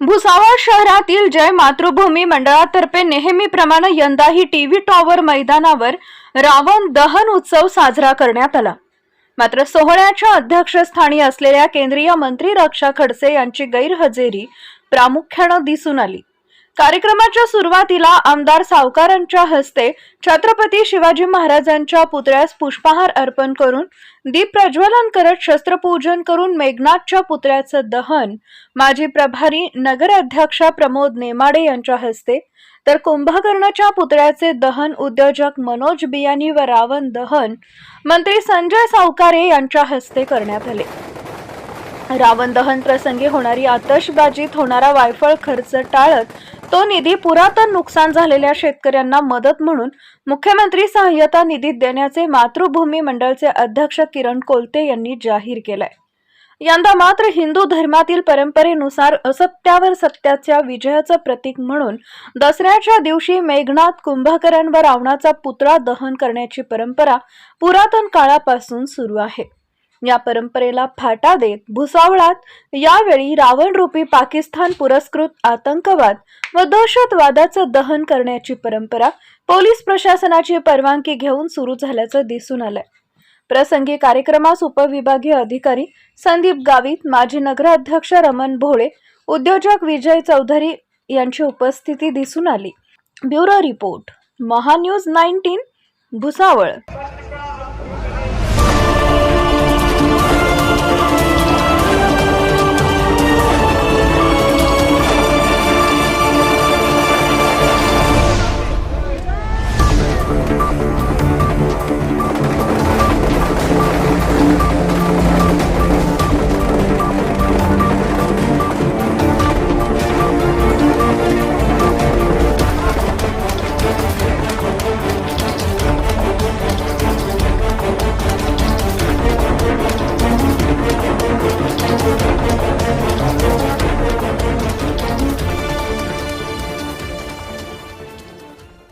भुसावळ शहरातील जय मातृभूमी मंडळातर्फे नेहमीप्रमाणे यंदाही टीव्ही टॉवर मैदानावर रावण दहन उत्सव साजरा करण्यात आला. मात्र सोहळ्याच्या अध्यक्षस्थानी असलेल्या केंद्रीय मंत्री रक्षा खडसे यांची गैरहजेरी प्रामुख्यानं दिसून आली. कार्यक्रमाच्या सुरुवातीला आमदार सावकारांच्या हस्ते छत्रपती शिवाजी महाराजांच्या पुतळ्यास पुष्पहार अर्पण करून दीप प्रज्वलन करत शस्त्रपूजन करून मेघनाथच्या पुतळ्याचं दहन माजी प्रभारी नगराध्यक्षा प्रमोद नेमाडे यांच्या हस्ते तर कुंभकर्णच्या पुतळ्याचे दहन उद्योजक मनोज बियानी व रावण दहन मंत्री संजय सावकारे यांच्या हस्ते करण्यात आले. रावण दहन प्रसंगी होणारी आतषबाजीत होणारा वायफळ खर्च टाळत तो निधी पुरातन नुकसान झालेल्या शेतकऱ्यांना मदत म्हणून मुख्यमंत्री सहाय्यता निधीत देण्याचे मातृभूमी मंडळचे अध्यक्ष किरण कोलते यांनी जाहीर केलंय. यंदा मात्र हिंदू धर्मातील परंपरेनुसार असत्यावर सत्याच्या विजयाचं प्रतीक म्हणून दसऱ्याच्या दिवशी मेघनाथ कुंभकरण व रावणाचा पुतळा दहन करण्याची परंपरा पुरातन काळापासून सुरू आहे. या परंपरेला फाटा देत भुसावळात यावेळी रावणरूपी पाकिस्तान पुरस्कृत आतंकवाद व दहशतवादाचं दहन करण्याची परंपरा पोलीस प्रशासनाची परवानगी घेऊन सुरू झाल्याचं दिसून आलंय. प्रसंगी कार्यक्रमास उपविभागीय अधिकारी संदीप गावित माजी नगराध्यक्ष रमन भोळे उद्योजक विजय चौधरी यांची उपस्थिती दिसून आली. Bureau report Mahanews nineteen Bhusawal.